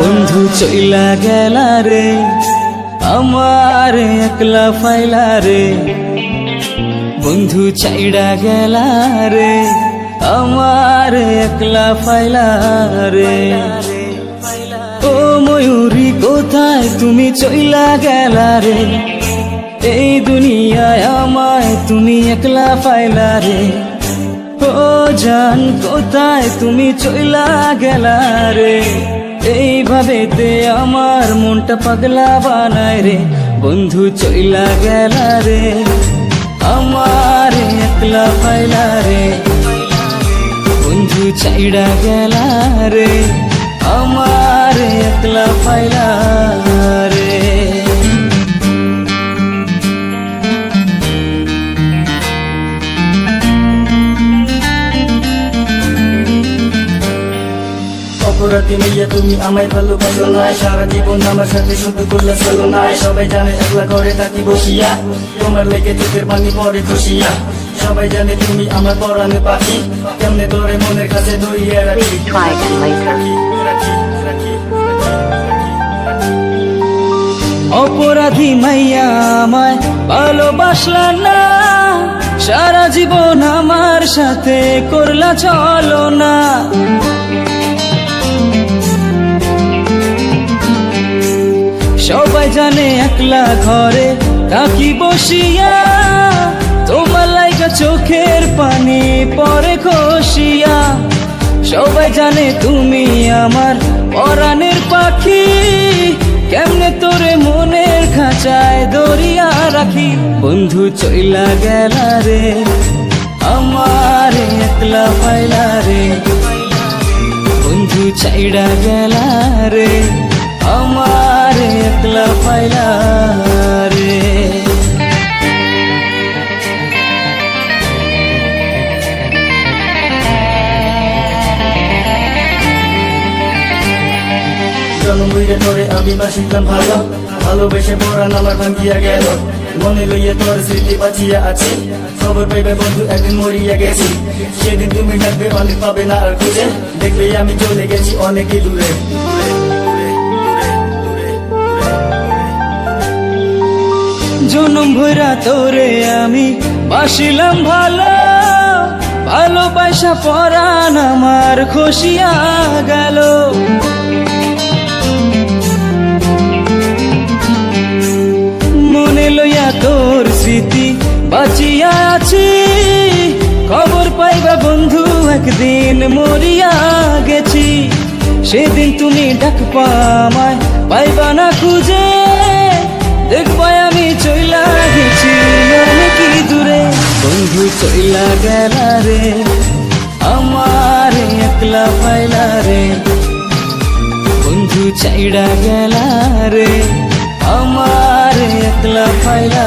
বন্ধু চইলা গেলা রে, আমার একলা ফাইলা রে। বন্ধু চাইড়া গেলা রে, আমার একলা ফাইলা রে। ও ময়ূরী, কোথায় তুমি চইলা গেলা রে? এই দুনিয়ায় তুমি একলা ফাইলা রে? ও জান, কোথায় তুমি চইলা গেলা রে? এইভাবে তে আমার মনটা পাগলা বানায় রে। বন্ধু চইলা গেলা রে। আমার একলা ফাইলা রে। বন্ধু চাইড়া গেলা রে। আমার একলা ফাইলা অপরাধী মেয়ে তুমি আমায় ভালোবাসো না সারা জীবন আমার সাথে শুধু করলে চলো না সবাই জানে একলা করে থাকি বসিয়া। তোমার লেগে চোখের পানি পরে খুশিয়া সবাই জানে তুমি আমার পরাণে পাখি। কেমনে তোরে মনের কাছে ধরিয়ে রাখি। অপরাধী মাইয়া আমায় ভালোবাসলা না। সারা জীবন আমার সাথে করলা চলো না। জানে একলা ঘরে থাকি বসিয়া। তোমার লাইগা চোখের পানি পরে খসিয়া সবাই জানে তুমি আমার পরাণের পাখি। কেমনে তোরে মনের খাঁচায় দরিয়া রাখি। বন্ধু চইলা গেলা রে, আমার একলা পাইলা রে। বন্ধু চাইড়া গেলা রে, আমার হইলে তোরে আমি বাসিতাম ভালো। ভালোবেসে পরাণ আমার ভাঙ্গিয়া গেল। মনে লইয়ে তোর স্মৃতি বাঁচিয়া আছি। খবর বন্ধু একদিন মরিয়া গেছি। সেদিন তুমি ডাকবে অনেক পাবে না আর খুঁজে। দেখবে আমি চলে গেছি দূরে। জনম ভরা তোরে আমি বাসিলাম ভালো। ভালোবাসা পরাণ আমার খসিয়া গেল। বাঁচিয়া আছি। খবর পাইবা বন্ধু, একদিন মরিয়া গেছি। সেদিন তুমি ডাক পামায় পাইবা না খুঁজে। দেখবা আমি চইলা গেছি অনেকই দূরে? বন্ধু চইলা গেলা রে, আমার একলা পাইলা রে। বন্ধু চাইড়া গেলা রে, আমার একলা পাইলা